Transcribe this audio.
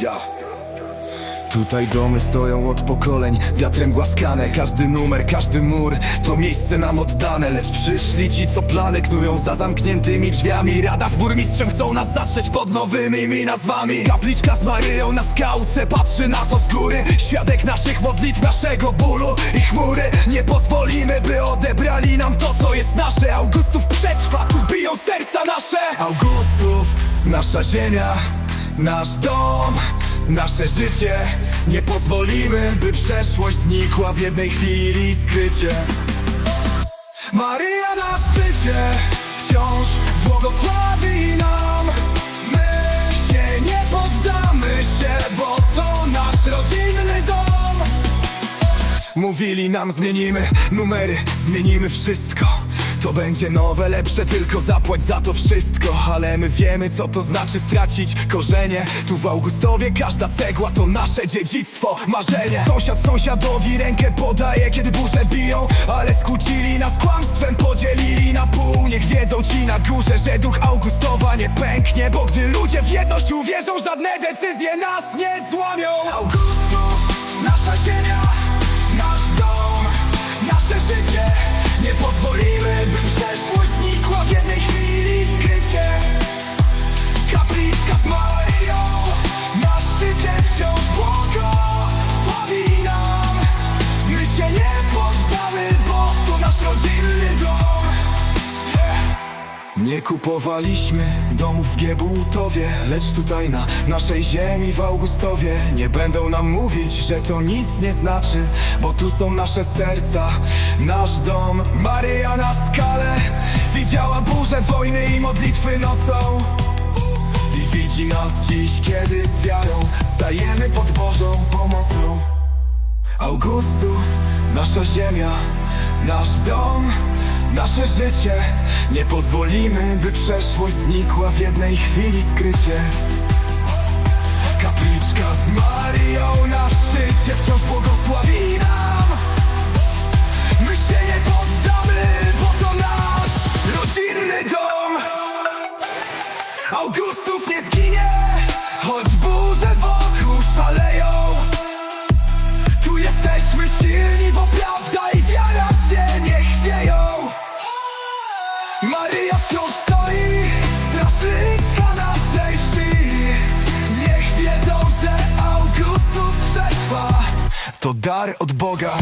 Ja. Tutaj domy stoją od pokoleń, wiatrem głaskane Każdy numer, każdy mur, to miejsce nam oddane Lecz przyszli ci, co plany knują za zamkniętymi drzwiami. Rada z burmistrzem chcą nas zatrzeć pod nowymi nazwami. Kapliczka z Maryją na skałce patrzy na to z góry. Świadek naszych modlitw, naszego bólu i chmury. Nie pozwolimy, by odebrali nam to, co jest nasze. Augustów przetrwa, tu biją serca nasze nasza ziemia Nasz dom, nasze życie. Nie pozwolimy, by przeszłość znikła w jednej chwili skrycie. Maryja na szczycie Wciąż błogosławi nam. My się nie poddamy się Bo to nasz rodzinny dom. Mówili nam zmienimy numery, zmienimy wszystko To będzie nowe, lepsze, tylko zapłać za to wszystko. Ale my wiemy co to znaczy stracić korzenie. Tu w Augustowie każda cegła to nasze dziedzictwo, marzenie. Sąsiad sąsiadowi rękę podaje, kiedy burze biją. Ale skłócili nas kłamstwem, podzielili na pół. Niech wiedzą ci na górze, że duch Augustowa nie pęknie. Bo gdy ludzie w jedność uwierzą, żadne decyzje nas nie złamią. Augustów, nasza ziemia Nasz dom, nasze życie nie kupowaliśmy domów w Giebutowie Lecz tutaj na naszej ziemi w Augustowie. Nie będą nam mówić, że to nic nie znaczy Bo tu są nasze serca, nasz dom Maryja na skale Widziała burzę wojny i modlitwy nocą. I widzi nas dziś, kiedy z wiarą Stajemy pod Bożą pomocą. Augustów, nasza ziemia, nasz dom, nasze życie Nie pozwolimy, by przeszłość znikła w jednej chwili skrycie. Kapliczka z Maryją na szczycie wciąż błogosławi nam. My się nie poddamy, bo to nasz rodzinny dom. Augustów nie To dar od Boga